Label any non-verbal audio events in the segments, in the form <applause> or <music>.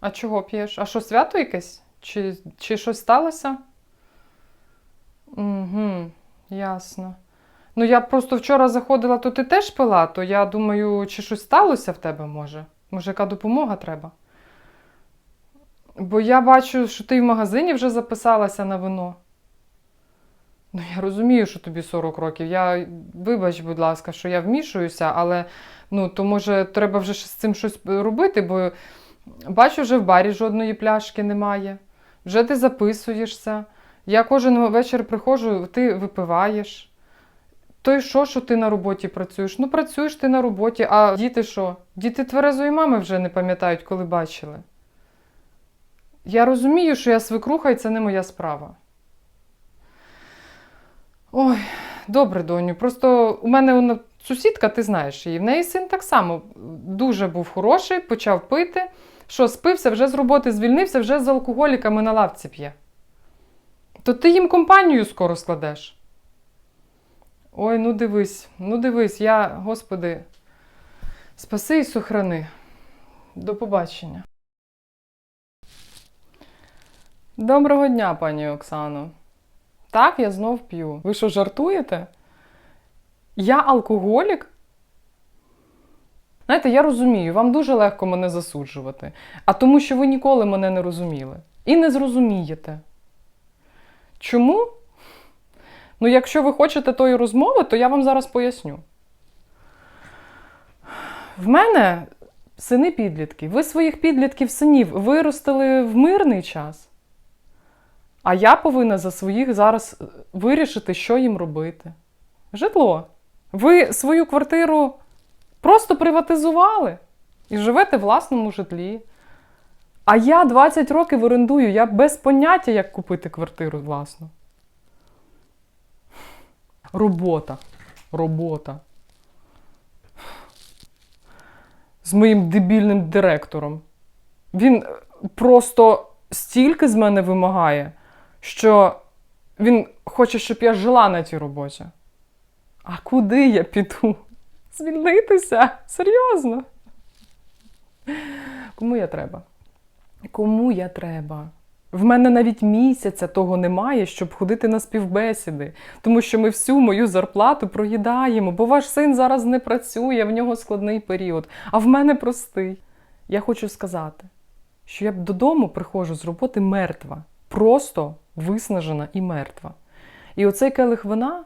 А чого п'єш? А що, свято якесь? Чи, чи щось сталося? Угу, ясно. Ну, я просто вчора заходила, то ти теж пила, то я думаю, чи щось сталося в тебе може? Може, яка допомога треба? Бо я бачу, що ти в магазині вже записалася на вино. Ну, я розумію, що тобі 40 років. Я, вибач, будь ласка, що я вмішуюся, але ну, то може треба вже з цим щось робити, бо бачу, вже в барі жодної пляшки немає. Вже ти записуєшся. Я кожен вечір приходжу, ти випиваєш. То й що, що ти на роботі працюєш? Ну, працюєш ти на роботі, а діти що? Діти тверезої мами вже не пам'ятають, коли бачили. Я розумію, що я свекруха, і це не моя справа. Ой, добре, доню. Просто у мене вона сусідка, ти знаєш її. В неї син так само дуже був хороший, почав пити. Що, спився, вже з роботи звільнився, вже з алкоголіками на лавці п'є. То ти їм компанію скоро складеш. Ой, ну дивись, ну дивись, я, господи, спаси і сохрани. До побачення. Доброго дня, пані Оксано. Так, я знов п'ю. Ви що, жартуєте? Я алкоголік? Знаєте, я розумію, вам дуже легко мене засуджувати, а тому, що ви ніколи мене не розуміли. І не зрозумієте. Чому? Ну, якщо ви хочете тої розмови, то я вам зараз поясню. В мене сини підлітки. Ви своїх підлітків синів виростили в мирний час. А я повинна за своїх зараз е, вирішити, що їм робити. Житло. Ви свою квартиру просто приватизували і живете в власному житлі. А я 20 років орендую, я без поняття, як купити квартиру власну. Робота. Робота. З моїм дебільним директором. Він е, просто стільки з мене вимагає, що він хоче, щоб я жила на тій роботі. А куди я піду? Звільнитися? Серйозно? Кому я треба? Кому я треба? В мене навіть місяця того немає, щоб ходити на співбесіди, тому що ми всю мою зарплату проїдаємо, бо ваш син зараз не працює, в нього складний період, а в мене простий. Я хочу сказати, що я б додому приходжу з роботи мертва, просто виснажена і мертва. І оцей келих вина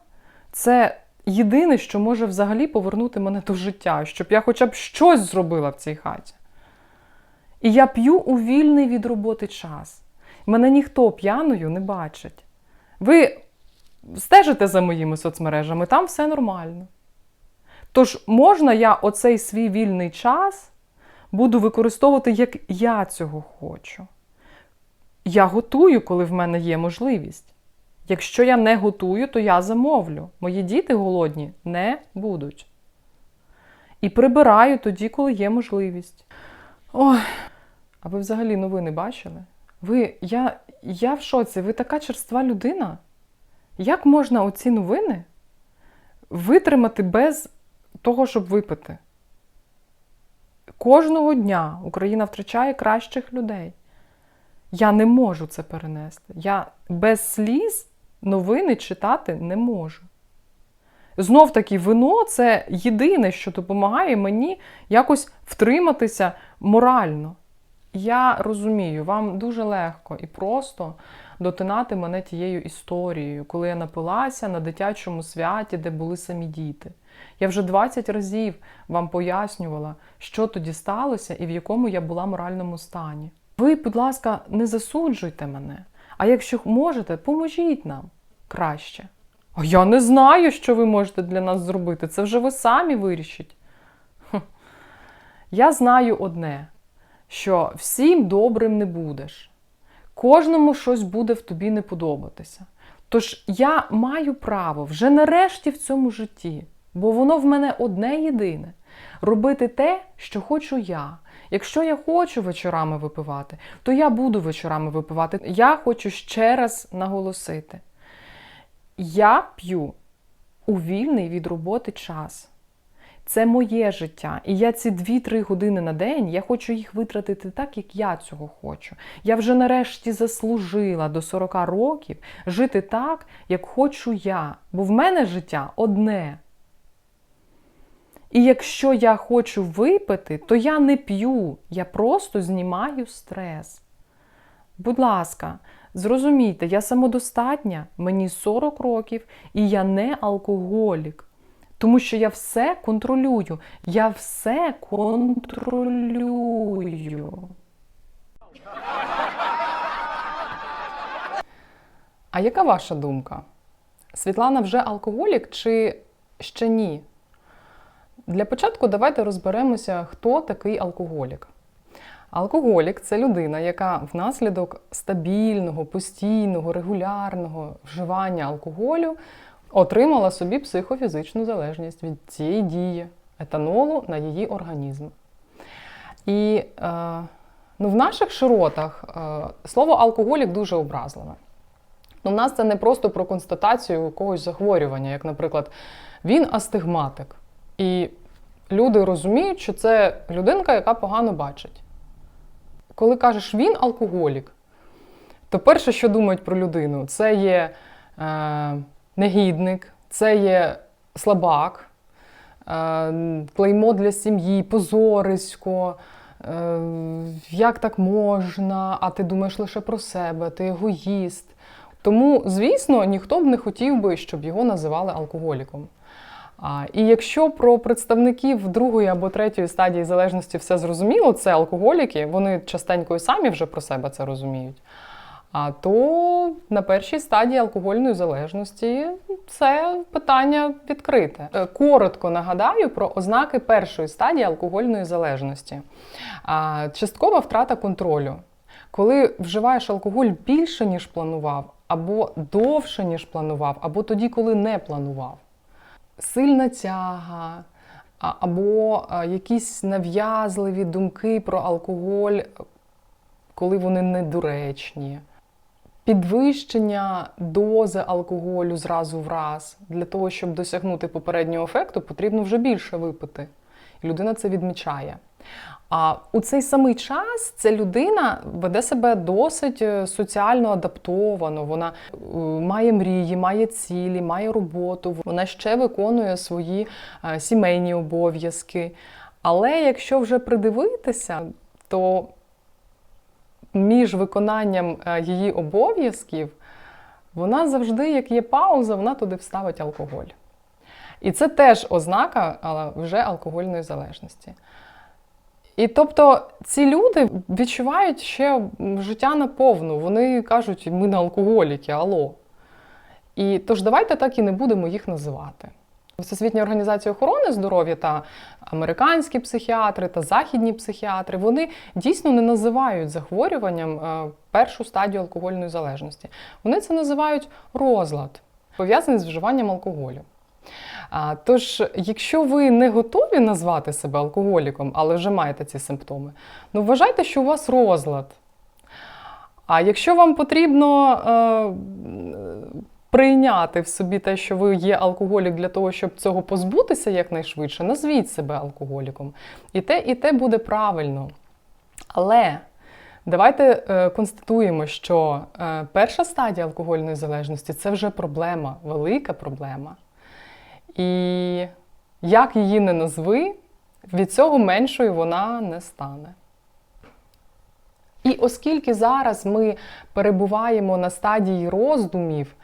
це єдине, що може взагалі повернути мене до життя, щоб я хоча б щось зробила в цій хаті. І я п'ю у вільний від роботи час. Мене ніхто п'яною не бачить. Ви стежите за моїми соцмережами, там все нормально. Тож можна я оцей свій вільний час буду використовувати, як я цього хочу. Я готую, коли в мене є можливість. Якщо я не готую, то я замовлю. Мої діти голодні не будуть. І прибираю тоді, коли є можливість. Ой, а ви взагалі новини бачили? Ви, я, я в шоці, ви така черства людина. Як можна оці новини витримати без того, щоб випити? Кожного дня Україна втрачає кращих людей. Я не можу це перенести. Я без сліз новини читати не можу. Знов таки, вино це єдине, що допомагає мені якось втриматися морально. Я розумію, вам дуже легко і просто дотинати мене тією історією, коли я напилася на дитячому святі, де були самі діти. Я вже 20 разів вам пояснювала, що тоді сталося і в якому я була моральному стані. Ви, будь ласка, не засуджуйте мене, а якщо можете, поможіть нам краще. А я не знаю, що ви можете для нас зробити. Це вже ви самі вирішіть. Я знаю одне що всім добрим не будеш. Кожному щось буде в тобі не подобатися. Тож я маю право вже нарешті в цьому житті, бо воно в мене одне єдине робити те, що хочу я. Якщо я хочу вечорами випивати, то я буду вечорами випивати. Я хочу ще раз наголосити: я п'ю у вільний від роботи час. Це моє життя. І я ці 2-3 години на день я хочу їх витратити так, як я цього хочу. Я вже нарешті заслужила до 40 років жити так, як хочу я. Бо в мене життя одне. І якщо я хочу випити, то я не п'ю, я просто знімаю стрес. Будь ласка, зрозумійте, я самодостатня, мені 40 років, і я не алкоголік. Тому що я все контролюю. Я все контролюю. А яка ваша думка? Світлана вже алкоголік чи ще ні? Для початку давайте розберемося, хто такий алкоголік. Алкоголік це людина, яка внаслідок стабільного, постійного, регулярного вживання алкоголю отримала собі психофізичну залежність від цієї дії етанолу на її організм. І е, ну, в наших широтах е, слово алкоголік дуже образливе. Ну, в нас це не просто про констатацію якогось захворювання, як, наприклад, він астигматик. І люди розуміють, що це людинка, яка погано бачить. Коли кажеш він алкоголік, то перше, що думають про людину, це є е, негідник, це є слабак, е, клеймо для сім'ї, позорисько. е, Як так можна? А ти думаєш лише про себе, ти егоїст. Тому, звісно, ніхто б не хотів би, щоб його називали алкоголіком. І якщо про представників другої або третьої стадії залежності все зрозуміло, це алкоголіки, вони частенько і самі вже про себе це розуміють. А то на першій стадії алкогольної залежності це питання відкрите. Е, Коротко нагадаю про ознаки першої стадії алкогольної залежності. Часткова втрата контролю. Коли вживаєш алкоголь більше, ніж планував, або довше, ніж планував, або тоді, коли не планував сильна тяга, або якісь нав'язливі думки про алкоголь, коли вони недоречні, підвищення дози алкоголю зразу в раз. Для того, щоб досягнути попереднього ефекту, потрібно вже більше випити. І людина це відмічає. А у цей самий час ця людина веде себе досить е, соціально адаптовано. Вона е, має мрії, має цілі, має роботу. Вона ще виконує свої е, сімейні обов'язки. Але якщо вже придивитися, то між виконанням її обов'язків вона завжди, як є пауза, вона туди вставить алкоголь. І це теж ознака вже алкогольної залежності. І тобто ці люди відчувають ще життя наповну. Вони кажуть, ми не алкоголіки, алло. І тож давайте так і не будемо їх називати. Всесвітня організація охорони здоров'я та американські психіатри та західні психіатри вони дійсно не називають захворюванням е, першу стадію алкогольної залежності. Вони це називають розлад, пов'язаний з вживанням алкоголю. Тож, якщо ви не готові назвати себе алкоголіком, але вже маєте ці симптоми, ну вважайте, що у вас розлад. А якщо вам потрібно е, прийняти в собі те, що ви є алкоголік для того, щоб цього позбутися якнайшвидше, назвіть себе алкоголіком. І те, і те буде правильно. Але давайте е, констатуємо, що е, перша стадія алкогольної залежності це вже проблема, велика проблема. І як її не назви, від цього меншою вона не стане. І оскільки зараз ми перебуваємо на стадії роздумів,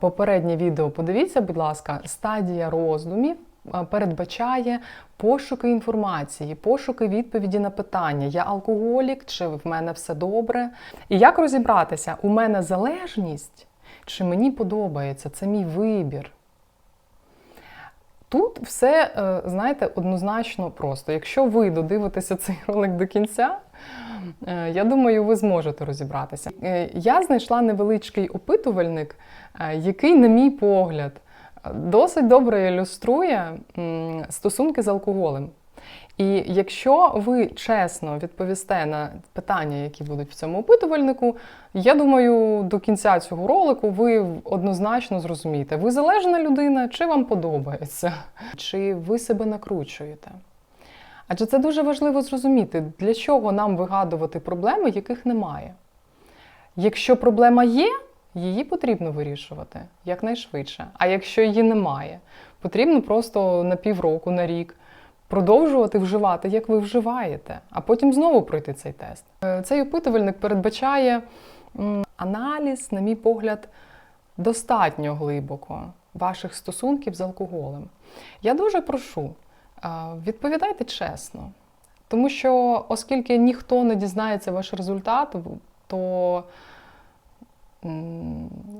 попереднє відео подивіться, будь ласка, стадія роздумів передбачає пошуки інформації, пошуки відповіді на питання: я алкоголік, чи в мене все добре? І як розібратися, у мене залежність, чи мені подобається, це мій вибір. Тут все, е, знаєте, однозначно просто. Якщо ви додивитеся цей <laughs> ролик до кінця, е, я думаю, ви зможете розібратися. Е, Я знайшла невеличкий опитувальник, який, на мій погляд, досить добре ілюструє стосунки з алкоголем. І якщо ви чесно відповісте на питання, які будуть в цьому опитувальнику, я думаю, до кінця цього ролику ви однозначно зрозумієте, ви залежна людина, чи вам подобається, чи ви себе накручуєте. Адже це дуже важливо зрозуміти, для чого нам вигадувати проблеми, яких немає. Якщо проблема є, її потрібно вирішувати якнайшвидше. А якщо її немає, потрібно просто на півроку, на рік продовжувати вживати, як ви вживаєте, а потім знову пройти цей тест. Е, Цей опитувальник передбачає аналіз, на мій погляд, достатньо глибоко ваших стосунків з алкоголем. Я дуже прошу, е, відповідайте чесно. Тому що, оскільки ніхто не дізнається ваш результат, то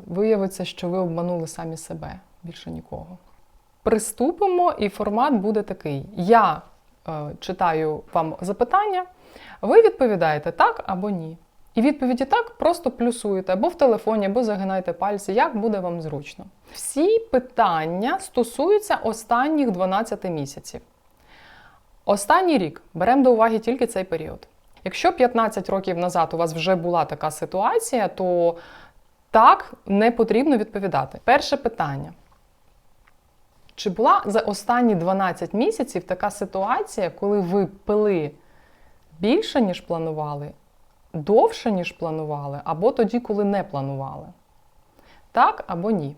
виявиться, що ви обманули самі себе більше нікого. Приступимо, і формат буде такий: я е, читаю вам запитання, ви відповідаєте так або ні. І відповіді так просто плюсуєте або в телефоні, або загинаєте пальці, як буде вам зручно. Всі питання стосуються останніх 12 місяців. Останній рік беремо до уваги тільки цей період. Якщо 15 років назад у вас вже була така ситуація, то так не потрібно відповідати. Перше питання. Чи була за останні 12 місяців така ситуація, коли ви пили більше, ніж планували, довше, ніж планували, або тоді, коли не планували? Так або ні?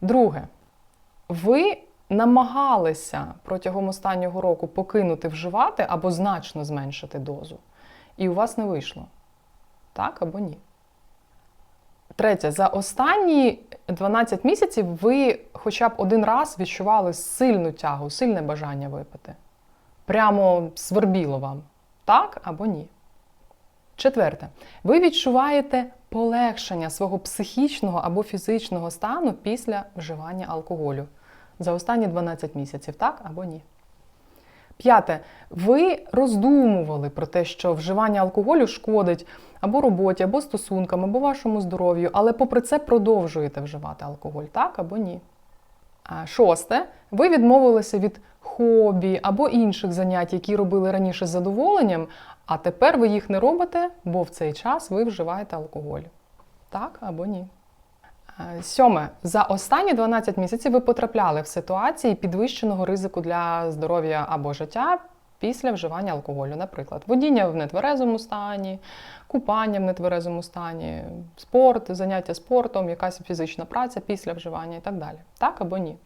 Друге, ви намагалися протягом останнього року покинути вживати або значно зменшити дозу, і у вас не вийшло. Так або ні? Третє, за останні 12 місяців ви хоча б один раз відчували сильну тягу, сильне бажання випити. Прямо свербіло вам. Так або ні. Четверте, ви відчуваєте полегшення свого психічного або фізичного стану після вживання алкоголю за останні 12 місяців, так або ні. П'яте, ви роздумували про те, що вживання алкоголю шкодить або роботі, або стосункам, або вашому здоров'ю, але попри це продовжуєте вживати алкоголь, так або ні. Шосте, ви відмовилися від хобі або інших занять, які робили раніше з задоволенням, а тепер ви їх не робите, бо в цей час ви вживаєте алкоголь. Так або ні. Сьоме, за останні 12 місяців ви потрапляли в ситуації підвищеного ризику для здоров'я або життя після вживання алкоголю. Наприклад, водіння в нетверезому стані, купання в нетверезому стані, спорт, заняття спортом, якась фізична праця після вживання і так далі. Так або ні.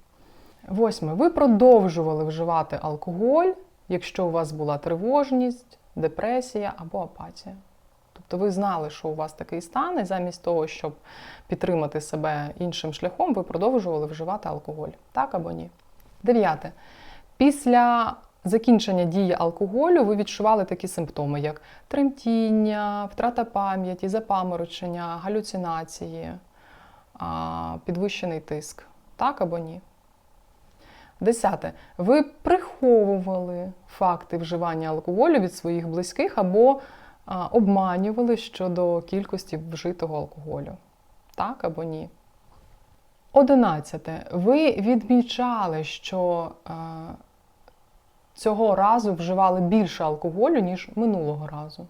Восьме, ви продовжували вживати алкоголь, якщо у вас була тривожність, депресія або апатія. Тобто ви знали, що у вас такий стан, і замість того, щоб підтримати себе іншим шляхом, ви продовжували вживати алкоголь. Так або ні? Дев'яте. Після закінчення дії алкоголю ви відчували такі симптоми, як тремтіння, втрата пам'яті, запаморочення, галюцинації, підвищений тиск. Так або ні? Десяте. Ви приховували факти вживання алкоголю від своїх близьких або обманювали щодо кількості вжитого алкоголю. Так або ні. Одинадцяте. Ви відмічали, що е, цього разу вживали більше алкоголю, ніж минулого разу.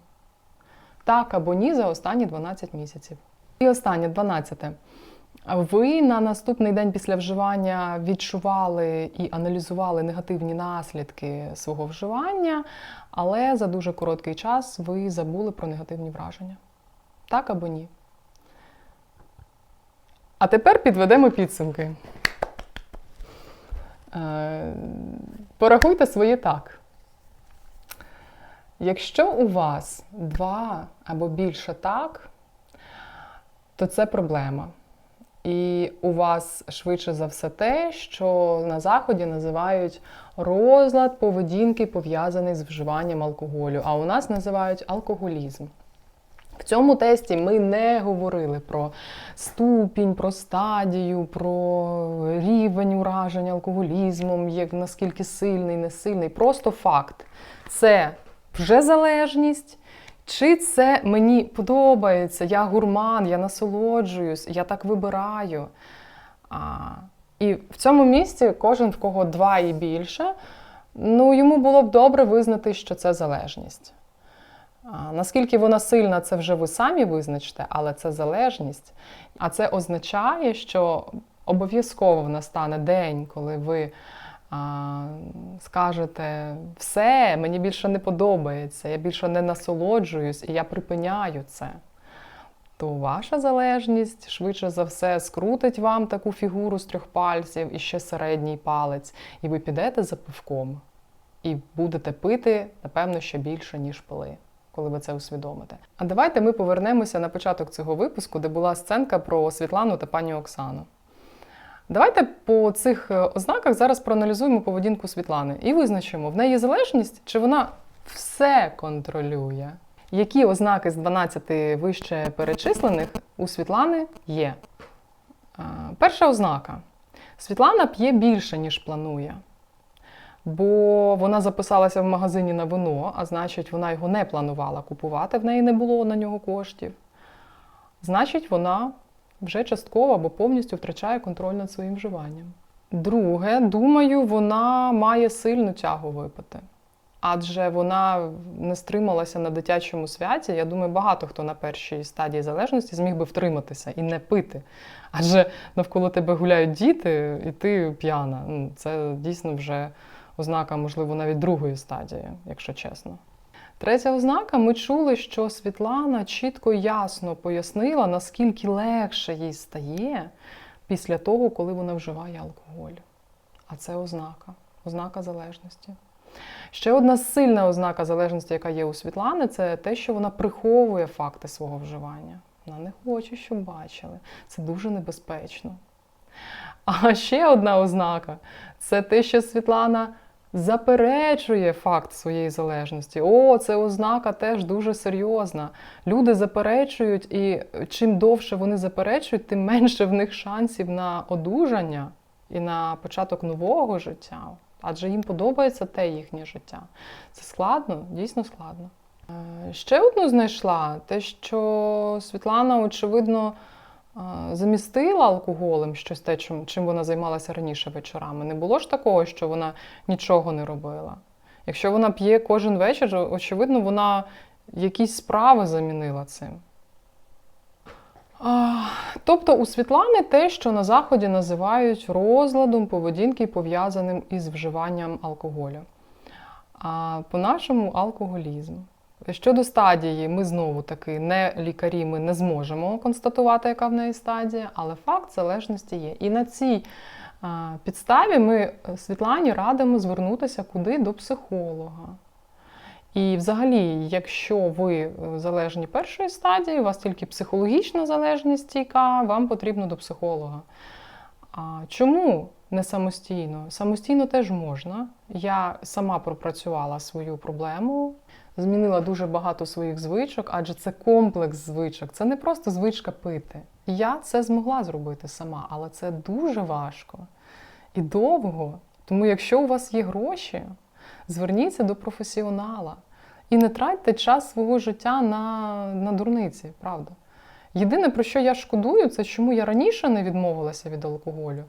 Так або ні за останні 12 місяців. І останнє 12. Ви на наступний день після вживання відчували і аналізували негативні наслідки свого вживання, але за дуже короткий час ви забули про негативні враження. Так або ні? А тепер підведемо підсумки. Е, Порахуйте свої так. Якщо у вас два або більше так, то це проблема. І у вас швидше за все те, що на заході називають розлад поведінки, пов'язаний з вживанням алкоголю, а у нас називають алкоголізм. В цьому тесті ми не говорили про ступінь, про стадію, про рівень ураження алкоголізмом, як наскільки сильний, не сильний. Просто факт. Це вже залежність. Чи це мені подобається, я гурман, я насолоджуюсь, я так вибираю. А, І в цьому місці кожен, в кого два і більше, Ну, йому було б добре визнати, що це залежність. А, наскільки вона сильна, це вже ви самі визначите, але це залежність. А це означає, що обов'язково настане день, коли ви а, скажете все, мені більше не подобається, я більше не насолоджуюсь і я припиняю це. То ваша залежність швидше за все скрутить вам таку фігуру з трьох пальців і ще середній палець, і ви підете за пивком і будете пити, напевно, ще більше, ніж пили, коли ви це усвідомите. А давайте ми повернемося на початок цього випуску, де була сценка про Світлану та пані Оксану. Давайте по цих е, ознаках зараз проаналізуємо поведінку Світлани і визначимо, в неї залежність чи вона все контролює. Які ознаки з 12 вище перечислених у Світлани є? Перша ознака: Світлана п'є більше, ніж планує. Бо вона записалася в магазині на вино, а значить, вона його не планувала купувати, в неї не було на нього коштів. Значить, вона вже частково або повністю втрачає контроль над своїм вживанням. Друге, думаю, вона має сильну тягу випити. Адже вона не стрималася на дитячому святі. Я думаю, багато хто на першій стадії залежності зміг би втриматися і не пити. Адже навколо тебе гуляють діти, і ти п'яна. Ну, Це дійсно вже ознака, можливо, навіть другої стадії, якщо чесно. Третя ознака: ми чули, що Світлана чітко ясно пояснила, наскільки легше їй стає після того, коли вона вживає алкоголь. А це ознака, ознака залежності. Ще одна сильна ознака залежності, яка є у Світлани, це те, що вона приховує факти свого вживання. Вона не хоче, щоб бачили. Це дуже небезпечно. А ще одна ознака це те, що Світлана заперечує факт своєї залежності. О, це ознака теж дуже серйозна. Люди заперечують, і чим довше вони заперечують, тим менше в них шансів на одужання і на початок нового життя. Адже їм подобається те їхнє життя. Це складно, дійсно складно. Е, Ще одну знайшла те, що Світлана, очевидно, е, замістила алкоголем щось те, чим, чим вона займалася раніше вечорами. Не було ж такого, що вона нічого не робила. Якщо вона п'є кожен вечір, очевидно, вона якісь справи замінила цим. Тобто у Світлани те, що на Заході називають розладом поведінки, пов'язаним із вживанням алкоголю. А по-нашому алкоголізм. Щодо стадії, ми знову таки не лікарі, ми не зможемо констатувати, яка в неї стадія, але факт залежності є. І на цій підставі ми Світлані радимо звернутися куди до психолога. І взагалі, якщо ви е, залежні першої стадії, у вас тільки психологічна залежність стійка, вам потрібно до психолога. А чому не самостійно? Самостійно теж можна. Я сама пропрацювала свою проблему, змінила дуже багато своїх звичок, адже це комплекс звичок, це не просто звичка пити. Я це змогла зробити сама, але це дуже важко і довго. Тому, якщо у вас є гроші, зверніться до професіонала і не тратьте час свого життя на, на дурниці, правда. Єдине, про що я шкодую, це чому я раніше не відмовилася від алкоголю.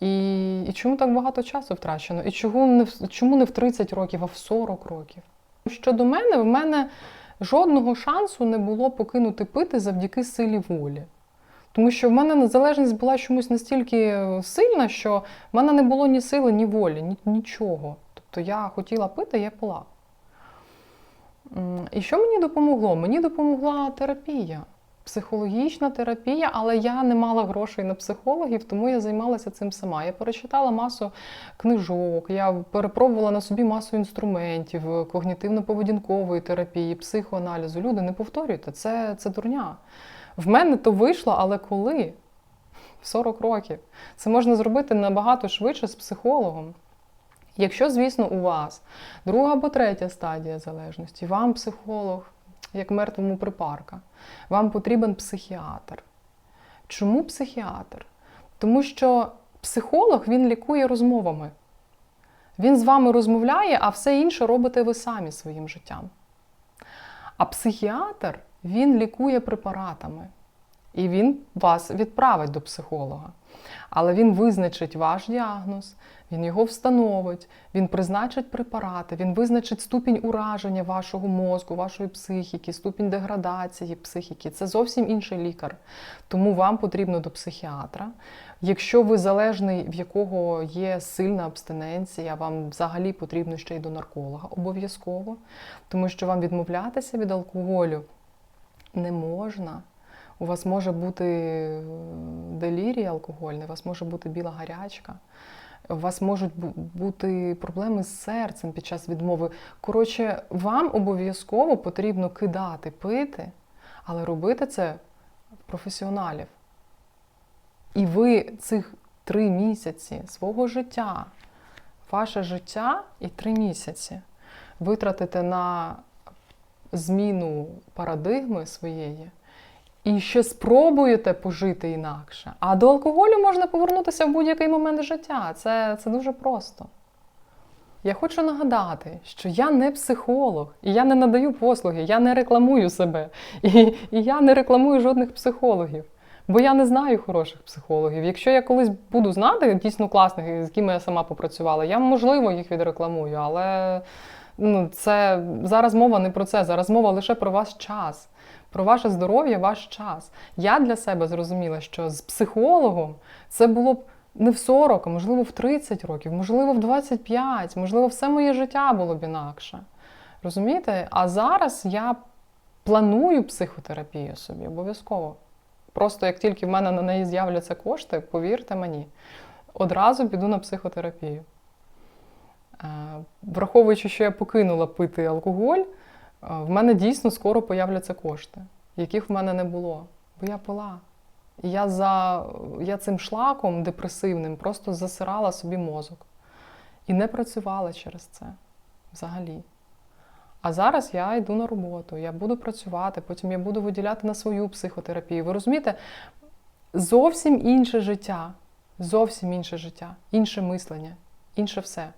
І, і чому так багато часу втрачено? І чому не, в- чому не в 30 років, а в 40 років? Щодо мене, в мене жодного шансу не було покинути пити завдяки силі волі. Тому що в мене незалежність була чомусь настільки сильна, що в мене не було ні сили, ні волі, ні, нічого. Тобто я хотіла пити, я пила. І що мені допомогло? Мені допомогла терапія, психологічна терапія, але я не мала грошей на психологів, тому я займалася цим сама. Я перечитала масу книжок, я перепробувала на собі масу інструментів, когнітивно-поведінкової терапії, психоаналізу. Люди, не повторюйте, це, це дурня. В мене то вийшло, але коли? В 40 років. Це можна зробити набагато швидше з психологом. Якщо, звісно, у вас друга або третя стадія залежності, вам психолог, як мертвому припарка, вам потрібен психіатр. Чому психіатр? Тому що психолог він лікує розмовами. Він з вами розмовляє, а все інше робите ви самі своїм життям. А психіатр він лікує препаратами. І він вас відправить до психолога. Але він визначить ваш діагноз, він його встановить, він призначить препарати, він визначить ступінь ураження вашого мозку, вашої психіки, ступінь деградації психіки. Це зовсім інший лікар. Тому вам потрібно до психіатра. Якщо ви залежний, в якого є сильна абстиненція, вам взагалі потрібно ще й до нарколога обов'язково, тому що вам відмовлятися від алкоголю не можна. У вас може бути е, делірій алкогольний, у вас може бути біла гарячка, у вас можуть бути проблеми з серцем під час відмови. Коротше, вам обов'язково потрібно кидати пити, але робити це професіоналів. І ви цих три місяці свого життя, ваше життя і три місяці витратите на зміну парадигми своєї і ще спробуєте пожити інакше. А до алкоголю можна повернутися в будь-який момент життя. Це, це дуже просто. Я хочу нагадати, що я не психолог, і я не надаю послуги, я не рекламую себе, і, і я не рекламую жодних психологів. Бо я не знаю хороших психологів. Якщо я колись буду знати дійсно класних, з якими я сама попрацювала, я можливо їх відрекламую, але ну, це зараз мова не про це. Зараз мова лише про ваш час, про ваше здоров'я, ваш час. Я для себе зрозуміла, що з психологом це було б не в 40, а можливо в 30 років, можливо, в 25, можливо, все моє життя було б інакше. Розумієте? А зараз я планую психотерапію собі обов'язково. Просто як тільки в мене на неї з'являться кошти, повірте мені, одразу піду на психотерапію. Е, Враховуючи, що я покинула пити алкоголь, в мене дійсно скоро появляться кошти, яких в мене не було. Бо я пила. І я, за, я цим шлаком депресивним просто засирала собі мозок. І не працювала через це взагалі. А зараз я йду на роботу, я буду працювати, потім я буду виділяти на свою психотерапію. Ви розумієте, зовсім інше життя, зовсім інше життя, інше мислення, інше все.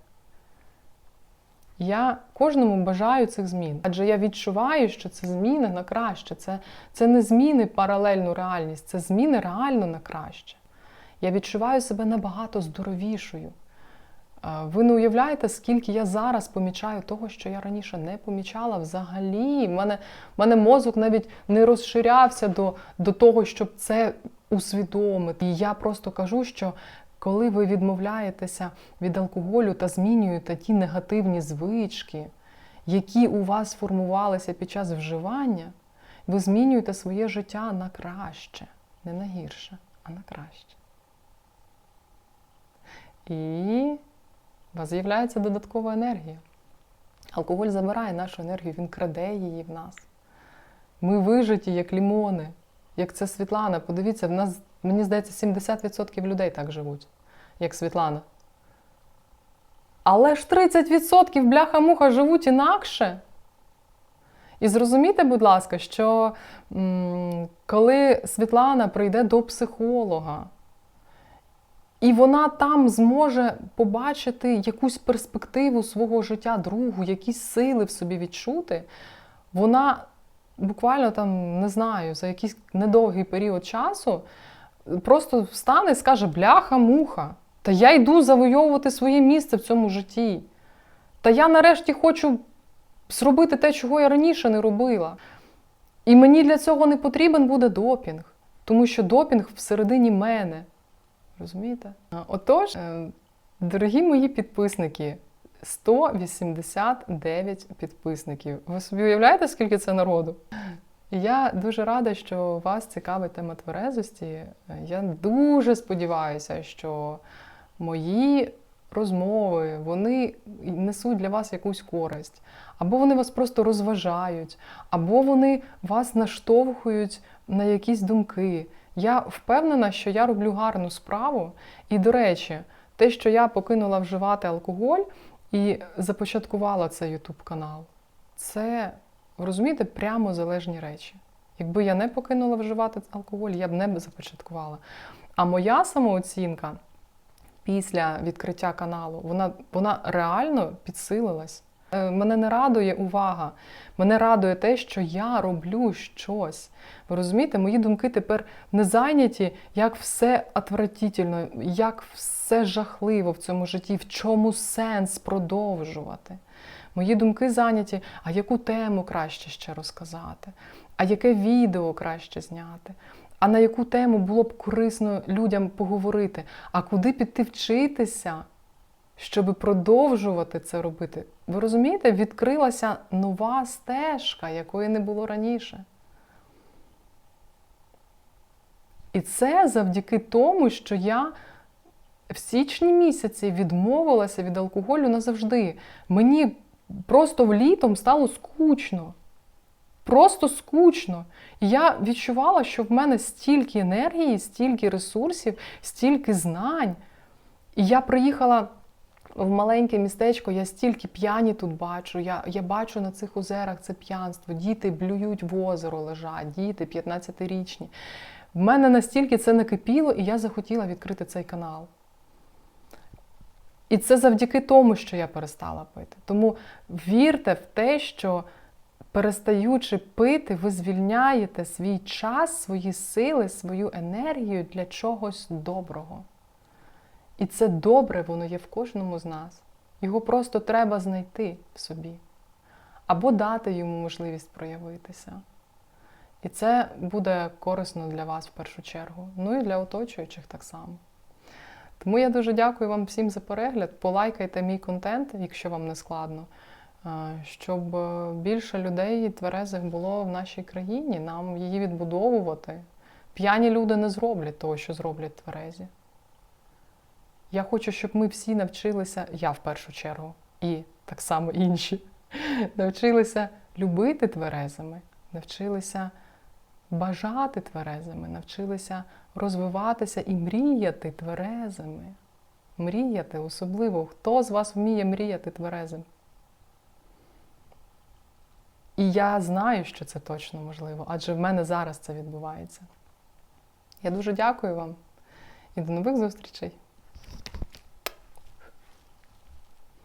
Я кожному бажаю цих змін, адже я відчуваю, що це зміни на краще. Це, це не зміни паралельну реальність, це зміни реально на краще. Я відчуваю себе набагато здоровішою. Е, Ви не уявляєте, скільки я зараз помічаю того, що я раніше не помічала взагалі. У мене, мене мозок навіть не розширявся до, до того, щоб це усвідомити. І я просто кажу, що коли ви відмовляєтеся від алкоголю та змінюєте ті негативні звички, які у вас формувалися під час вживання, ви змінюєте своє життя на краще, не на гірше, а на краще. І у вас з'являється додаткова енергія. Алкоголь забирає нашу енергію, він краде її в нас. Ми вижиті, як лімони, як це Світлана. Подивіться, в нас, мені здається, 70% людей так живуть, як Світлана. Але ж 30% бляха-муха живуть інакше. І зрозумійте, будь ласка, що м, коли Світлана прийде до психолога, і вона там зможе побачити якусь перспективу свого життя другу, якісь сили в собі відчути, вона буквально там, не знаю, за якийсь недовгий період часу просто встане і скаже: бляха-муха, та я йду завойовувати своє місце в цьому житті. Та я нарешті хочу зробити те, чого я раніше не робила. І мені для цього не потрібен буде допінг, тому що допінг всередині мене. Розумієте? Отож, е, дорогі мої підписники, 189 підписників. Ви собі уявляєте, скільки це народу? Я дуже рада, що вас цікавить тема тверезості. Е, Я дуже сподіваюся, що мої розмови вони несуть для вас якусь користь, або вони вас просто розважають, або вони вас наштовхують на якісь думки. Я впевнена, що я роблю гарну справу. І, до речі, те, що я покинула вживати алкоголь і започаткувала цей YouTube канал, це, розумієте, прямо залежні речі. Якби я не покинула вживати алкоголь, я б не започаткувала. А моя самооцінка після відкриття каналу, вона, вона реально підсилилась. е, мене не радує увага. Мене радує те, що я роблю щось. Ви розумієте, мої думки тепер не зайняті, як все отвратительно, як все жахливо в цьому житті, в чому сенс продовжувати. Мої думки зайняті, а яку тему краще ще розказати, а яке відео краще зняти, а на яку тему було б корисно людям поговорити, а куди піти вчитися, щоб продовжувати це робити. Ви розумієте, відкрилася нова стежка, якої не було раніше. І це завдяки тому, що я в січні місяці відмовилася від алкоголю назавжди. Мені просто літом стало скучно. Просто скучно. І я відчувала, що в мене стільки енергії, стільки ресурсів, стільки знань. І я приїхала в маленьке містечко, я стільки п'яні тут бачу. Я, я бачу на цих озерах це п'янство. Діти блюють в озеро, лежать, діти 15-річні. В мене настільки це накипіло, і я захотіла відкрити цей канал. І це завдяки тому, що я перестала пити. Тому вірте в те, що перестаючи пити, ви звільняєте свій час, свої сили, свою енергію для чогось доброго. І це добре, воно є в кожному з нас. Його просто треба знайти в собі або дати йому можливість проявитися. І це буде корисно для вас в першу чергу, ну і для оточуючих так само. Тому я дуже дякую вам всім за перегляд. Полайкайте мій контент, якщо вам не складно, щоб е, більше людей тверезих було в нашій країні, нам її відбудовувати. П'яні люди не зроблять того, що зроблять тверезі. Я хочу, щоб ми всі навчилися, я в першу чергу, і так само інші, <laughs> навчилися любити тверезими, навчилися бажати тверезими, навчилися розвиватися і мріяти тверезими. Мріяти особливо. Хто з вас вміє мріяти тверезим? І я знаю, що це точно можливо, адже в мене зараз це відбувається. Я дуже дякую вам і до нових зустрічей!